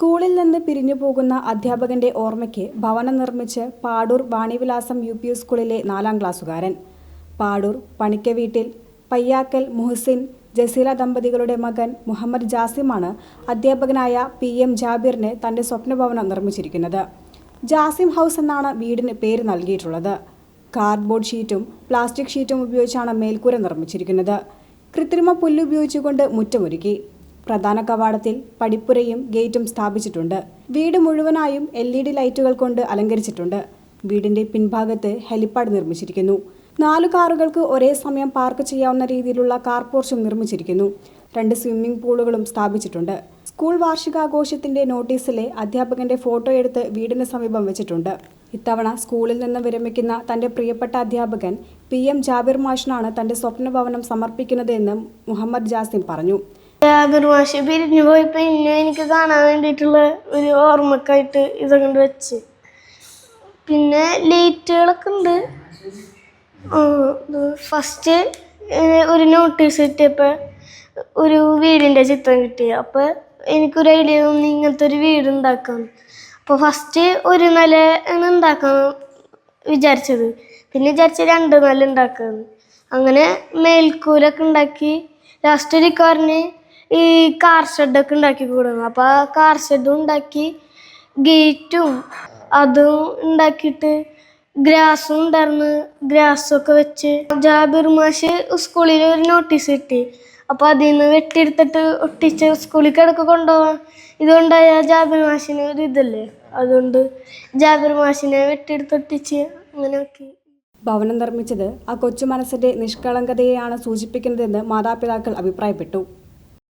സ്കൂളിൽ നിന്ന് പിരിഞ്ഞു പോകുന്ന അധ്യാപകന്റെ ഓർമ്മയ്ക്ക് ഭവനം നിർമ്മിച്ച് പാടൂർ വാണിവിലാസം യു പി സ്കൂളിലെ നാലാം ക്ലാസ്സുകാരൻ. പാടൂർ പണിക്ക വീട്ടിൽ പയ്യാക്കൽ മുഹസിൻ ജസീല ദമ്പതികളുടെ മകൻ മുഹമ്മദ് ജാസിമാണ് അധ്യാപകനായ പി എം ജാബിറിന് തന്റെ സ്വപ്നഭവനം നിർമ്മിച്ചിരിക്കുന്നത്. ജാസിം ഹൗസ് എന്നാണ് വീടിന് പേര് നൽകിയിട്ടുള്ളത്. കാർഡ്ബോർഡ് ഷീറ്റും പ്ലാസ്റ്റിക് ഷീറ്റും ഉപയോഗിച്ചാണ് മേൽക്കൂര നിർമ്മിച്ചിരിക്കുന്നത്. കൃത്രിമ പുല്ലുപയോഗിച്ചുകൊണ്ട് മുറ്റമൊരുക്കി. പ്രധാന കവാടത്തിൽ പടിപ്പുരയും ഗേറ്റും സ്ഥാപിച്ചിട്ടുണ്ട്. വീട് മുഴുവനായും എൽ ഇ ഡി ലൈറ്റുകൾ കൊണ്ട് അലങ്കരിച്ചിട്ടുണ്ട്. വീടിന്റെ പിൻഭാഗത്ത് ഹെലിപ്പാഡ് നിർമ്മിച്ചിരിക്കുന്നു. നാല് കാറുകൾക്ക് ഒരേ സമയം പാർക്ക് ചെയ്യാവുന്ന രീതിയിലുള്ള കാർ പോർച്ചും നിർമ്മിച്ചിരിക്കുന്നു. രണ്ട് സ്വിമ്മിംഗ് പൂളുകളും സ്ഥാപിച്ചിട്ടുണ്ട്. സ്കൂൾ വാർഷികാഘോഷത്തിന്റെ നോട്ടീസിലെ അധ്യാപകന്റെ ഫോട്ടോ എടുത്ത് വീടിന് സമീപം വെച്ചിട്ടുണ്ട്. ഇത്തവണ സ്കൂളിൽ നിന്ന് വിരമിക്കുന്ന തന്റെ പ്രിയപ്പെട്ട അധ്യാപകൻ പി എം ജാബിർ മാഷിനാണ് തന്റെ സ്വപ്നഭവനം സമർപ്പിക്കുന്നത് എന്ന് മുഹമ്മദ് ജാസിം പറഞ്ഞു. മാഷ് പിരിഞ്ഞു പോയി പിന്നെ എനിക്ക് കാണാൻ വേണ്ടിയിട്ടുള്ള ഒരു ഓർമ്മക്കായിട്ട് ഇതൊക്കെ വെച്ച്. പിന്നെ ലൈറ്റുകളൊക്കെ ഉണ്ട്. ഫസ്റ്റ് ഒരു നോട്ടീസ് കിട്ടിയപ്പോൾ ഒരു വീടിന്റെ ചിത്രം കിട്ടി. അപ്പോൾ എനിക്കൊരു ഐഡിയ തോന്നി ഇങ്ങനത്തെ ഒരു വീട് ഉണ്ടാക്കാം അപ്പോൾ ഫസ്റ്റ് ഒരു നില ആണ് ഉണ്ടാക്കാൻ വിചാരിച്ചത്. പിന്നെ വിചാരിച്ച രണ്ട് നില ഉണ്ടാക്കാന്ന്. അങ്ങനെ മേൽക്കൂരൊക്കെ ഉണ്ടാക്കി. ലാസ്റ്റ് ഒരു പറഞ്ഞ് ഈ കാർ ഷെഡൊക്കെ ഉണ്ടാക്കി കൊടുക്കണം അപ്പോൾ ആ കാർ ഷെഡും ഉണ്ടാക്കി ഗേറ്റും അതും ഉണ്ടാക്കിയിട്ട് ഗ്രാസും ഉണ്ടായിരുന്നു. ഗ്രാസൊക്കെ വെച്ച് ജാബിർ മാഷ് സ്കൂളിൽ ഒരു നോട്ടീസ് കിട്ടി. അപ്പോൾ അതിൽ നിന്ന് വെട്ടിയെടുത്തിട്ട് ഒട്ടിച്ച് സ്കൂളിൽ കിടക്ക് കൊണ്ടുപോകാൻ ഇതുകൊണ്ടായ ജാബിർ മാഷിന് ഒരു ഇതല്ലേ? അതുകൊണ്ട് ജാബിർ മാഷിനെ വെട്ടിയെടുത്ത് ഒട്ടിച്ച് അങ്ങനെ ഭവനം നിർമ്മിച്ചത് ആ കൊച്ചു മനസ്സിന്റെ നിഷ്കളങ്കതയെയാണ് സൂചിപ്പിക്കുന്നതെന്ന് മാതാപിതാക്കൾ അഭിപ്രായപ്പെട്ടു.